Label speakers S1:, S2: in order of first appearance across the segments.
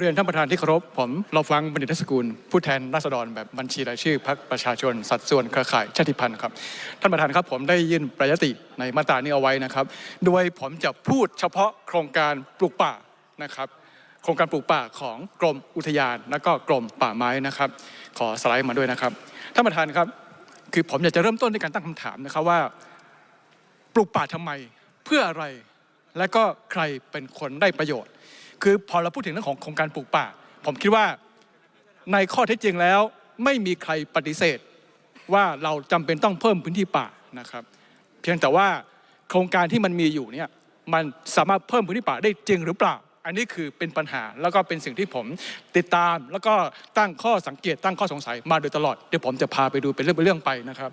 S1: เรียนท่านประธานที่เคารพผมเราฟังบัณฑิตสกุลผู้แทนราษฎรแบบบัญชีรายชื่อพรรคประชาชน สัดส่วนเครือข่ายชาติพันธุ์ครับ ท่านประธานครับผมได้ยื่นประยติในมาตรานี้เอาไว้นะครับ โดยผมจะพูดเฉพาะโครงการปลูกป่านะครับโครงการปลูกป่าของกรมอุทยาน และก็กรมป่าไม้นะครับ ขอสไลด์มาด้วยนะครับท่านประธานครับ คือผมอยากจะเริ่มต้นด้วยการตั้งคำถามนะครับว่า ปลูกป่าทำไมเพื่ออะไร และก็ใครเป็นคนได้ประโยชน์ คือพอเราพูดถึงเรื่องของโครงการปลูกป่า ผมคิดว่าในข้อเท็จจริงแล้ว ไม่มีใครปฏิเสธ ว่าเราจำเป็นต้องเพิ่มพื้นที่ป่านะครับ เพียงแต่ว่าโครงการที่มันมีอยู่เนี่ยมันสามารถเพิ่มพื้นที่ป่าได้จริงหรือเปล่า อันนี้คือเป็นปัญหาแล้วก็เป็นสิ่งที่ผมติดตาม แล้วก็ตั้งข้อสังเกตตั้งข้อสงสัยมาโดยตลอดเดี๋ยวผมจะพาไปดูเป็นเรื่องเป็นเรื่องไปนะครับ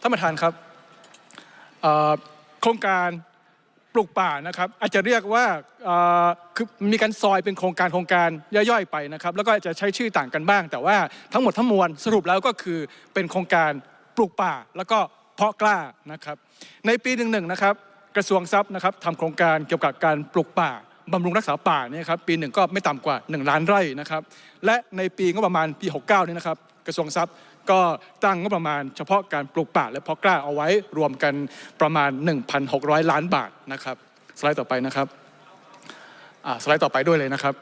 S1: ท่านประธานครับโครงการ ปลูกป่านะครับ อาจจะเรียกว่าคือมีการซอยเป็นโครงการโครงการย่อยๆไปนะครับ แล้วก็อาจจะใช้ชื่อต่างกันบ้าง แต่ว่าทั้งหมดทั้งมวลสรุปแล้วก็คือเป็นโครงการปลูกป่า แล้วก็เพาะกล้านะครับ ในปีหนึ่งหนึ่งนะครับ กระทรวงทรัพย์นะครับทำโครงการเกี่ยวกับการปลูกป่าบำรุงรักษาป่าเนี่ยครับปีหนึ่งก็ไม่ต่ำกว่า 1 ล้านไร่นะครับ และในปีงบประมาณปี 69เนี่ยนะครับ กระทรวงทรัพย์ ก็ตั้งงบประมาณ เฉพาะการปลูกป่าและเพาะกล้าเอาไว้รวมกันประมาณ 1,600 ล้านบาทนะครับ สไลด์ต่อไปนะครับสไลด์ต่อไปด้วยเลยนะครับ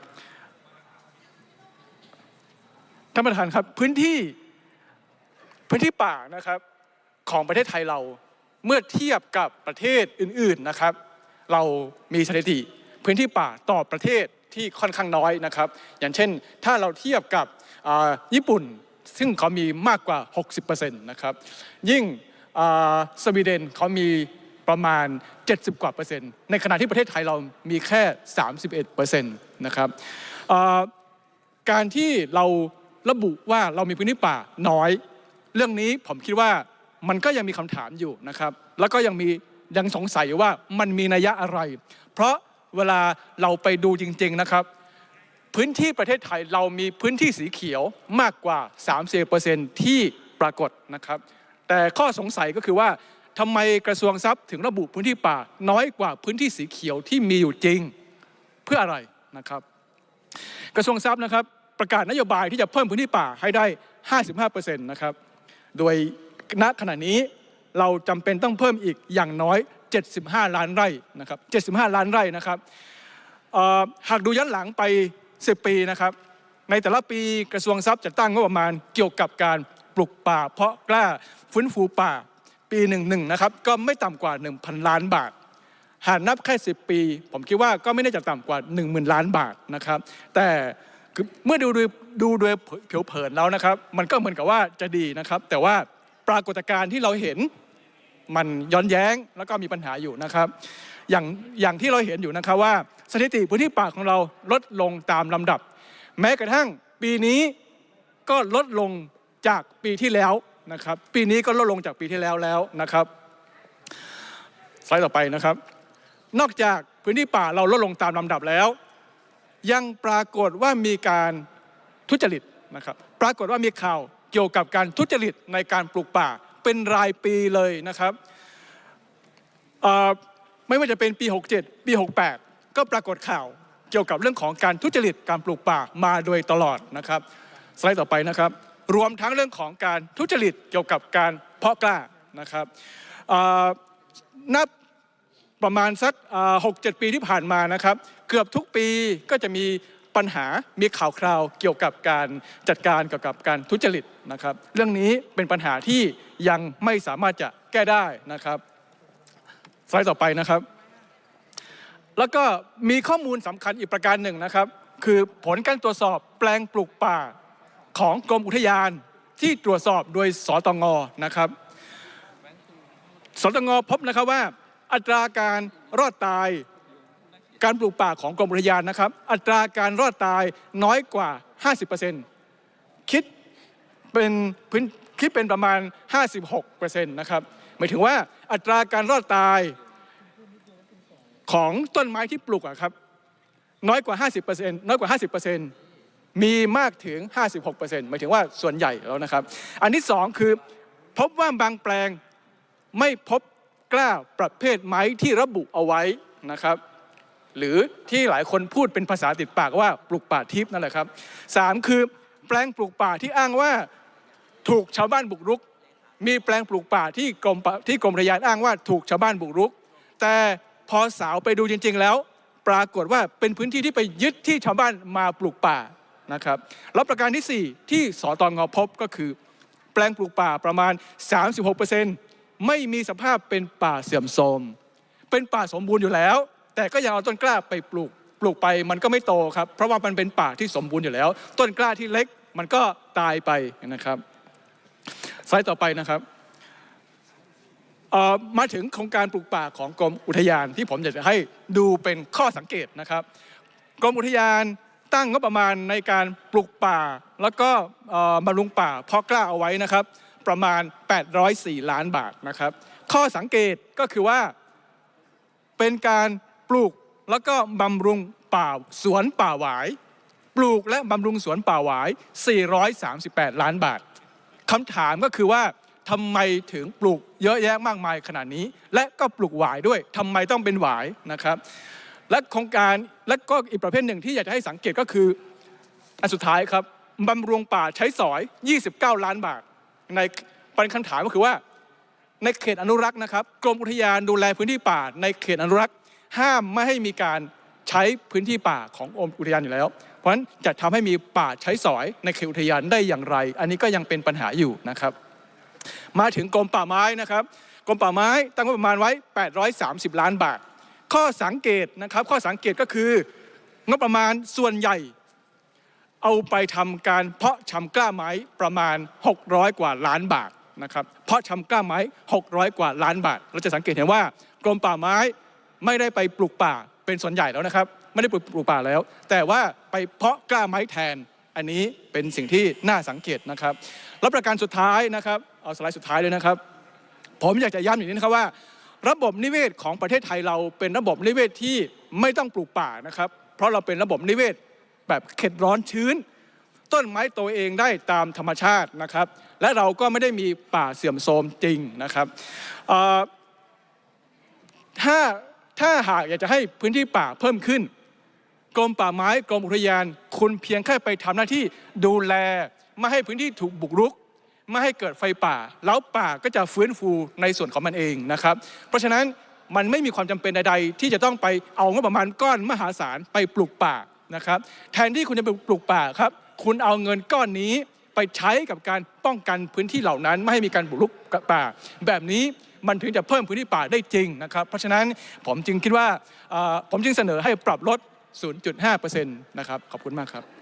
S1: ท่านประธานครับพื้นที่พื้นที่ป่านะครับของประเทศไทยเราเมื่อเทียบกับประเทศอื่นๆนะครับ เรามีสถิติพื้นที่ป่าต่อประเทศที่ค่อนข้างน้อยนะครับ อย่างเช่น ถ้าเราเทียบกับญี่ปุ่น ซึ่งเขามีมากกว่า 60%นะครับ ยิ่งสวีเดนเขามีประมาณ 70 กว่าเปอร์เซ็นต์ ในขณะที่ประเทศไทยเรามีแค่ 31เปอร์เซ็นต์นะครับการที่เราระบุว่าเรามีพื้นที่ป่าน้อย เรื่องนี้ผมคิดว่ามันก็ยังมีคำถามอยู่นะครับ แล้วก็ยังมียังสงสัยว่ามันมีนัยยะอะไร เพราะเวลาเราไปดูจริง ๆนะครับ พื้นที่ประเทศไทยเรามีพื้นที่สีเขียวมากกว่า 30%ที่ปรากฏนะครับ แต่ข้อสงสัยก็คือว่าทำไมกระทรวงทรัพย์ถึงระบุพื้นที่ป่าน้อยกว่าพื้นที่สีเขียวที่มีอยู่จริงเพื่ออะไรนะครับ กระทรวงทรัพย์นะครับประกาศนโยบายที่จะเพิ่มพื้นที่ป่าให้ได้ 55%นะครับ โดยณขณะนี้เราจำเป็นต้องเพิ่มอีกอย่างน้อย 75 ล้านไร่นะครับ 75 ล้านไร่นะครับหากดูย้อนหลังไป 10 ปีนะครับ ในแต่ละปีกระทรวงทรัพย์จะตั้งงบประมาณเกี่ยวกับการปลูกป่า เพาะกล้าฟื้นฟูป่าปีหนึ่งหนึ่งนะครับก็ไม่ต่ำกว่า 1,000 ล้านบาท หากนับแค่ 10 ปี ผมคิดว่าก็ไม่ได้จะต่ำกว่า 10,000 ล้านบาทนะครับ แต่เมื่อดูดยดูโดยผิวเผินแล้วนะครับ มันก็เหมือนกับว่าจะดีนะครับ แต่ว่าปรากฏการณ์ที่เราเห็นมันย้อนแย้งแล้วก็มีปัญหาอยู่นะครับ อย่างอย่างที่เราเห็นอยู่นะครับว่า สถิติพื้นที่ป่าของเราลดลงตามลำดับ แม้กระทั่งปีนี้ก็ลดลงจากปีที่แล้วนะครับ ปีนี้ก็ลดลงจากปีที่แล้วแล้วนะครับสไลด์ต่อไปนะครับ นอกจากพื้นที่ป่าเราลดลงตามลำดับแล้ว ยังปรากฏว่ามีการทุจริตนะครับ ปรากฏว่ามีข่าวเกี่ยวกับการทุจริตในการปลูกป่าเป็นรายปีเลยนะครับไม่ว่าจะเป็นปี 67 ปี 68 ก็ปรากฏข่าวเกี่ยวกับเรื่องของการทุจริตการปลูกป่ามาโดยตลอดนะครับสไลด์ต่อไปนะครับ รวมทั้งเรื่องของการทุจริตเกี่ยวกับการเพาะกล้านะครับนับประมาณสักหกเจ็ดปีที่ผ่านมานะครับ เกือบทุกปีก็จะมีปัญหา มีข่าวคราวเกี่ยวกับการจัดการเกี่ยวกับการทุจริตนะครับ เรื่องนี้เป็นปัญหาที่ยังไม่สามารถจะแก้ได้นะครับสไลด์ต่อไปนะครับ แล้วก็มีข้อมูลสำคัญอีกประการหนึ่งนะครับ คือผลการตรวจสอบแปลงปลูกป่าของกรมอุทยานที่ตรวจสอบโดยสตงนะครับสตงพบนะครับว่า อัตราการรอดตายการปลูกป่าของกรมอุทยานนะครับ อัตราการรอดตายน้อยกว่า 50%คิดเป็นพื้นคิดเป็นประมาณ 56%นะครับหมายถึงว่าอัตราการรอดตาย ของต้นไม้ที่ปลูกอะครับ น้อยกว่า 50%น้อยกว่า 50%มีมากถึง 56%หมายถึงว่าส่วนใหญ่แล้วนะครับ อันที่สองคือพบว่าบางแปลงไม่พบกล้าประเภทไม้ที่ระบุเอาไว้นะครับ หรือที่หลายคนพูดเป็นภาษาติดปากว่าปลูกป่าทิพย์นั่นแหละครับสามคือแปลงปลูกป่าที่อ้างว่าถูกชาวบ้านบุกรุก มีแปลงปลูกป่าที่กรมที่กรมอุทยานอ้างว่าถูกชาวบ้านบุกรุก แต่ พอสาวไปดูจริง ๆ แล้ว ปรากฏว่าเป็นพื้นที่ที่ไปยึดที่ชาวบ้านมาปลูกป่านะครับแล้วประการที่ 4 ที่สตงพบก็คือ แปลงปลูกป่าประมาณ 36%ไม่มีสภาพเป็นป่าเสื่อมโทรมเป็นป่าสมบูรณ์อยู่แล้ว แต่ก็ยังเอาต้นกล้าไปปลูกปลูกไปมันก็ไม่โตครับ เพราะว่ามันเป็นป่าที่สมบูรณ์อยู่แล้ว ต้นกล้าที่เล็กมันก็ตายไปนะครับไลด์ต่อไปนะครับ มาถึงโครงการปลูกป่าของกรมอุทยานที่ผมอยากจะให้ดูเป็นข้อสังเกตนะครับ กรมอุทยานตั้งงบประมาณในการปลูกป่า แล้วก็บำรุงป่าเพาะกล้าเอาไว้นะครับ ประมาณ 804 ล้านบาทนะครับ ข้อสังเกตก็คือว่าเป็นการปลูกแล้วก็บำรุงป่าสวนป่าหวาย ปลูกและบำรุงสวนป่าหวาย 438 ล้านบาทคำถามก็คือว่า ทำไมถึงปลูกเยอะแยะมากมายขนาดนี้ และก็ปลูกหวายด้วยทำไมต้องเป็นหวายนะครับ และโครงการและก็อีกประเภทหนึ่งที่อยากจะให้สังเกตก็คืออันสุดท้ายครับบำรุงป่าใช้สอย 29 ล้านบาท ในประเด็นคำถามก็คือว่า ในเขตอนุรักษ์นะครับ กรมอุทยานดูแลพื้นที่ป่า ในเขตอนุรักษ์ ห้ามไม่ให้มีการใช้พื้นที่ป่าของกรมอุทยานอยู่แล้ว เพราะฉะนั้นจะทำให้มีป่าใช้สอยในเขตอุทยานได้อย่างไร อันนี้ก็ยังเป็นปัญหาอยู่นะครับ มาถึงกรมป่าไม้นะครับกรมป่าไม้ตั้งงบประมาณไว้ 830 ล้านบาท ข้อสังเกตนะครับข้อสังเกตก็คืองบประมาณส่วนใหญ่ เอาไปทำการเพาะชำกล้าไม้ประมาณ 600 กว่าล้านบาทนะครับเพาะชำกล้าไม้ 600 กว่าล้านบาท เราจะสังเกตเห็นว่ากรมป่าไม้ไม่ได้ไปปลูกป่าเป็นส่วนใหญ่แล้วนะครับ ไม่ได้ปลูกปลูกป่าแล้ว แต่ว่าไปเพาะกล้าไม้แทน อันนี้เป็นสิ่งที่น่าสังเกตนะครับแล้วประการสุดท้ายนะครับเอาสไลด์สุดท้ายเลยนะครับ ผมอยากจะย้ำอย่างนี้นะครับว่า ระบบนิเวศของประเทศไทยเราเป็นระบบนิเวศที่ไม่ต้องปลูกป่านะครับ เพราะเราเป็นระบบนิเวศแบบเขตร้อนชื้น ต้นไม้โตเองได้ตามธรรมชาตินะครับ และเราก็ไม่ได้มีป่าเสื่อมโทรมจริงนะครับถ้าถ้าหากอยากจะให้พื้นที่ป่าเพิ่มขึ้น กรมป่าไม้กรมอุทยาน คุณเพียงแค่ไปทำหน้าที่ดูแล ไม่ให้พื้นที่ถูกบุกรุก ไม่ให้เกิดไฟป่า แล้วป่าก็จะฟื้นฟูในส่วนของมันเองนะครับ เพราะฉะนั้นมันไม่มีความจำเป็นใดๆ ที่จะต้องไปเอางบประมาณก้อนมหาศาลไปปลูกป่านะครับแทนที่คุณจะไปปลูกป่าครับ คุณเอาเงินก้อนนี้ไปใช้กับการป้องกันพื้นที่เหล่านั้น ไม่ให้มีการบุกรุกป่า แบบนี้มันถึงจะเพิ่มพื้นที่ป่าได้จริงนะครับ เพราะฉะนั้นผมจึงคิดว่าผมจึงเสนอให้ปรับลด 0.5%นะครับ ขอบคุณมากครับ